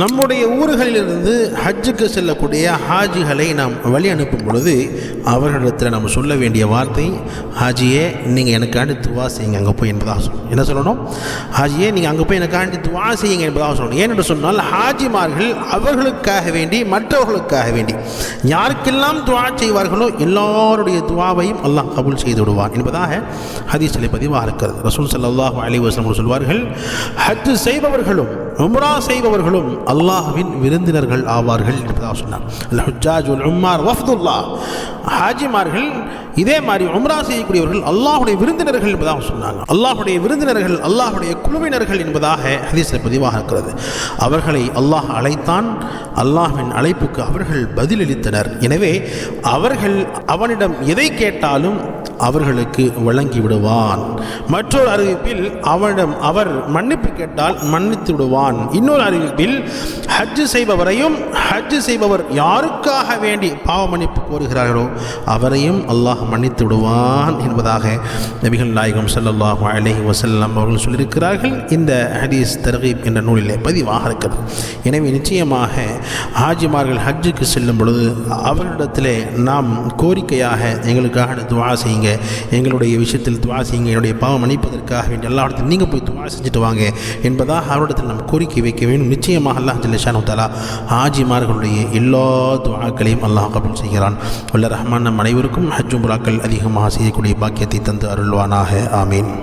நம்முடைய ஊர்களிலிருந்து ஹஜ்ஜுக்கு செல்லக்கூடிய ஹாஜிகளை நாம் வழி அனுப்பும் பொழுது அவர்களிடத்தில் நம்ம சொல்ல வேண்டிய வார்த்தை ஹாஜியே நீங்கள் எனக்காண்டி துவா செய்யுங்க அங்கே போய் என்பதாக சொல்லணும். என்ன சொல்லணும்? ஹாஜியே நீங்கள் அங்கே போய் எனக்காண்டி துவா செய்யுங்க என்பதாக சொல்லணும். ஏனென்று சொன்னால் ஹாஜிமார்கள் அவர்களுக்காக வேண்டி மற்றவர்களுக்காக வேண்டி யாருக்கெல்லாம் துவா செய்வார்களோ எல்லாருடைய துவாவையும் அல்லாஹ் கபுல் செய்து விடுவார் என்பதாக ஹதீஸிலே பதிவாக இருக்கிறது. ரசூல் சல்லாஹ் அலைஹி வஸல்லம் சொல்வார்கள் ஹஜ் செய்பவர்களும் உம்ரா செய்பவர்களும் அல்லாஹ்வின் விருந்தினர்கள் ஆவார்கள் என்பதாக சொன்னார். அல் ஹுஜாஜ் உல் உம்மார் வஃப்துல்லா ஹாஜிமார்கள் இதே மாதிரி உம்ரா செய்யக்கூடியவர்கள் அல்லாஹுடைய விருந்தினர்கள் என்பதாக சொன்னாங்க. அல்லாஹுடைய விருந்தினர்கள் அல்லாஹுடைய குழுவினர்கள் என்பதாக ஹதீஸில் பதிவாக இருக்கிறது. அவர்களை அல்லாஹ் அழைத்தான் அல்லாஹின் அழைப்புக்கு அவர்கள் பதிலளித்தனர். எனவே அவர்கள் அவனிடம் எதை கேட்டாலும் அவர்களுக்கு வழங்கி விடுவான் மற்றொரு அறிவிப்பில் அவனிடம் அவர் மன்னிப்பு கேட்டால் மன்னித்து விடுவான் இன்னொரு அறிவிப்பில் ஹஜ்ஜு செய்பவரையும் ஹஜ்ஜு செய்பவர் யாருக்காக வேண்டி பாவ மன்னிப்பு கோருகிறார்களோ அவரையும் அல்லாஹ் மன்னித்து விடுவான் என்பதாக நபிகள் நாயகம் ஸல்லல்லாஹு அலஹி வசல்லாம் அவர்கள் சொல்லியிருக்கிறார்கள். இந்த ஹதீஸ் தர்கீப் என்ற நூலிலே பதிவாக இருக்கிறது. எனவே நிச்சயமாக ஹாஜிமார்கள் ஹஜ்ஜுக்கு செல்லும் பொழுது அவர்களிடத்திலே நாம் கோரிக்கையாக எங்களுக்காக துவா செய்யுங்க. எங்களுடைய விஷயத்தில் துவா செய்யுங்க. என்னுடைய பாவம் மன்னிப்பதற்காக வேண்டிய எல்லா இடத்துல நீங்கள் போய் துவா செஞ்சுட்டு வாங்க என்பதாக அவரிடத்தில் நம் கோரிக்கை வைக்க வேண்டும். நிச்சயமாக அல்லாஹ் ஜல்லிஷானு தாலா ஹாஜிமார்களுடைய எல்லா துவாக்களையும் அல்லாஹ் கபல் செய்கிறான். உள்ள ரஹ்மான் நம் அனைவருக்கும் ஹஜ்ஜும் புறாக்கள் அதிகமாக செய்யக்கூடிய பாக்கியத்தை தந்து அருள்வானாக. ஆமீன்.